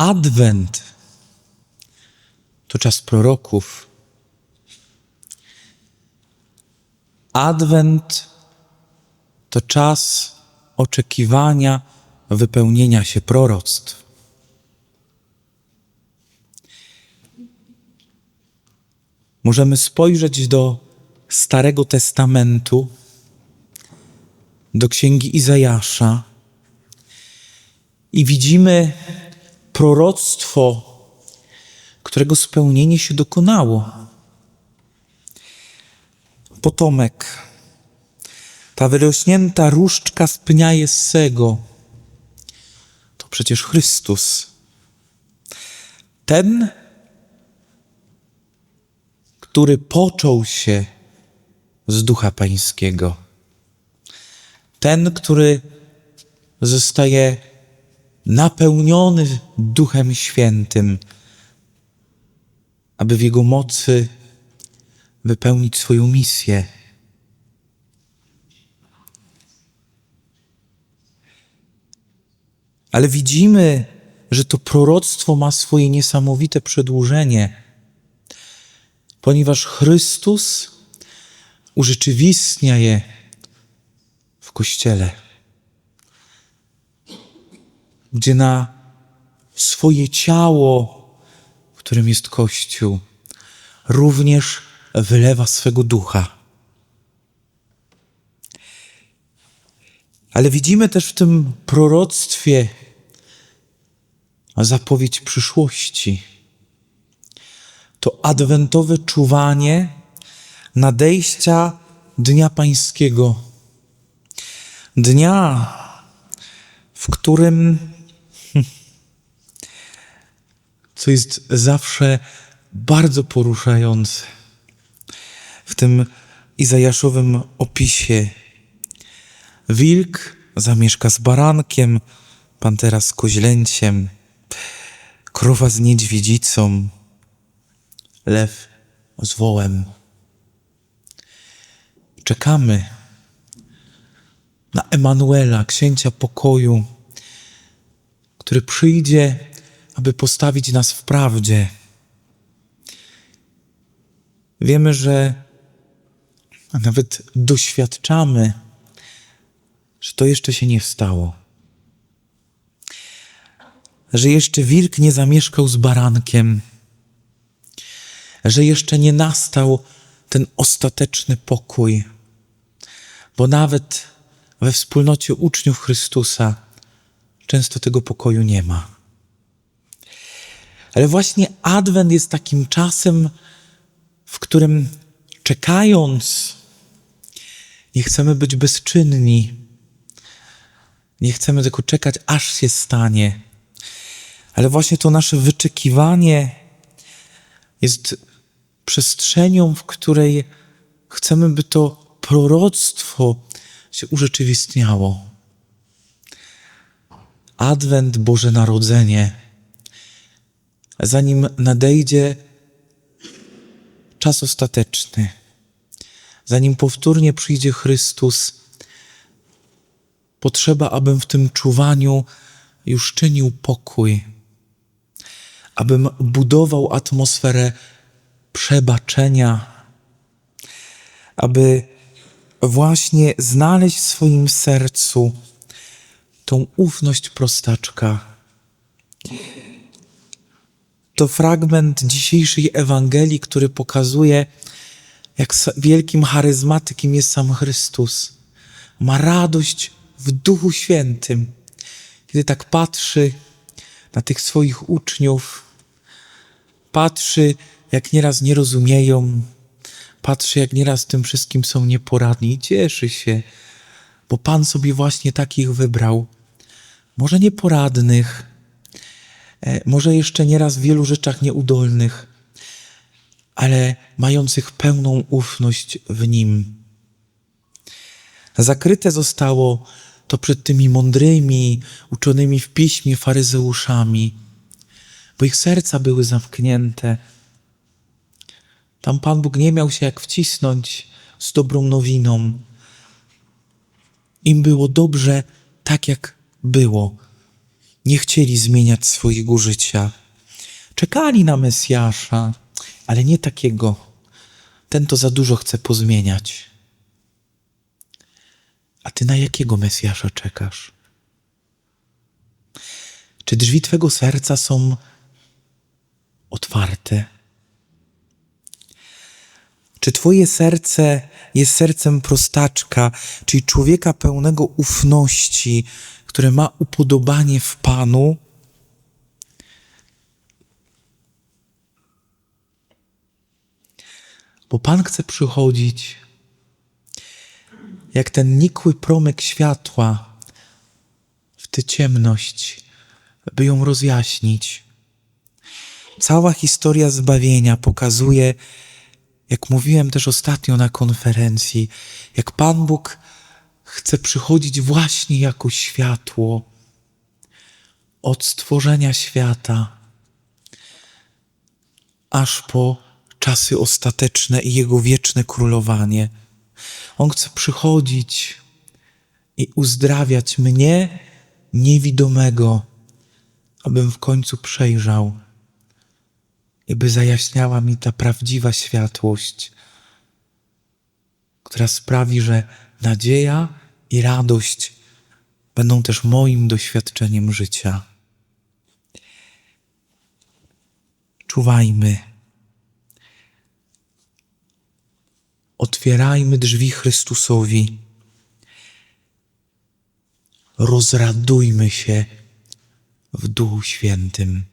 Adwent to czas proroków. Adwent to czas oczekiwania wypełnienia się proroctw. Możemy spojrzeć do Starego Testamentu, do księgi Izajasza i widzimy proroctwo, którego spełnienie się dokonało. Potomek, ta wyrośnięta różdżka z pnia Jessego, to przecież Chrystus. Ten, który począł się z Ducha Pańskiego. Ten, który zostaje napełniony Duchem Świętym, aby w Jego mocy wypełnić swoją misję. Ale widzimy, że to proroctwo ma swoje niesamowite przedłużenie, ponieważ Chrystus urzeczywistnia je w Kościele, gdzie na swoje ciało, którym jest Kościół, również wylewa swego ducha. Ale widzimy też w tym proroctwie zapowiedź przyszłości. To adwentowe czuwanie nadejścia Dnia Pańskiego. Dnia, w którym, co jest zawsze bardzo poruszające, w tym Izajaszowym opisie, wilk zamieszka z barankiem, pantera z koźlęciem, krowa z niedźwiedzicą, lew z wołem. Czekamy na Emanuela, księcia pokoju, który przyjdzie, aby postawić nas w prawdzie. Wiemy, że a nawet doświadczamy, że to jeszcze się nie stało. Że jeszcze wilk nie zamieszkał z barankiem, że jeszcze nie nastał ten ostateczny pokój, bo nawet we wspólnocie uczniów Chrystusa często tego pokoju nie ma. Ale właśnie Adwent jest takim czasem, w którym czekając, nie chcemy być bezczynni. Nie chcemy tylko czekać, aż się stanie. Ale właśnie to nasze wyczekiwanie jest przestrzenią, w której chcemy, by to proroctwo się urzeczywistniało. Adwent, Boże Narodzenie, zanim nadejdzie czas ostateczny, zanim powtórnie przyjdzie Chrystus, potrzeba, abym w tym czuwaniu już czynił pokój, abym budował atmosferę przebaczenia, aby właśnie znaleźć w swoim sercu tą ufność prostaczka. To fragment dzisiejszej Ewangelii, który pokazuje, jak wielkim charyzmatykiem jest sam Chrystus. Ma radość w Duchu Świętym, kiedy tak patrzy na tych swoich uczniów, patrzy, jak nieraz nie rozumieją, patrzy, jak nieraz tym wszystkim są nieporadni i cieszy się, bo Pan sobie właśnie takich wybrał. Może nieporadnych, e, może jeszcze nieraz w wielu rzeczach nieudolnych, ale mających pełną ufność w Nim. Zakryte zostało to przed tymi mądrymi, uczonymi w piśmie faryzeuszami, bo ich serca były zamknięte. Tam Pan Bóg nie miał się jak wcisnąć z dobrą nowiną. Im było dobrze tak, jak było. nie chcieli zmieniać swojego życia. Czekali na Mesjasza, ale nie takiego. Ten to za dużo chce pozmieniać. A ty na jakiego Mesjasza czekasz? Czy drzwi twego serca są otwarte? Czy twoje serce jest sercem prostaczka, czyli człowieka pełnego ufności, które ma upodobanie w Panu? Bo Pan chce przychodzić jak ten nikły promyk światła w tę ciemność, by ją rozjaśnić. Cała historia zbawienia pokazuje, jak mówiłem też ostatnio na konferencji, jak Pan Bóg chce przychodzić właśnie jako światło od stworzenia świata aż po czasy ostateczne i Jego wieczne królowanie. On chce przychodzić i uzdrawiać mnie, niewidomego, abym w końcu przejrzał i by zajaśniała mi ta prawdziwa światłość, która sprawi, że nadzieja i radość będą też moim doświadczeniem życia. Czuwajmy. Otwierajmy drzwi Chrystusowi. Rozradujmy się w Duchu Świętym.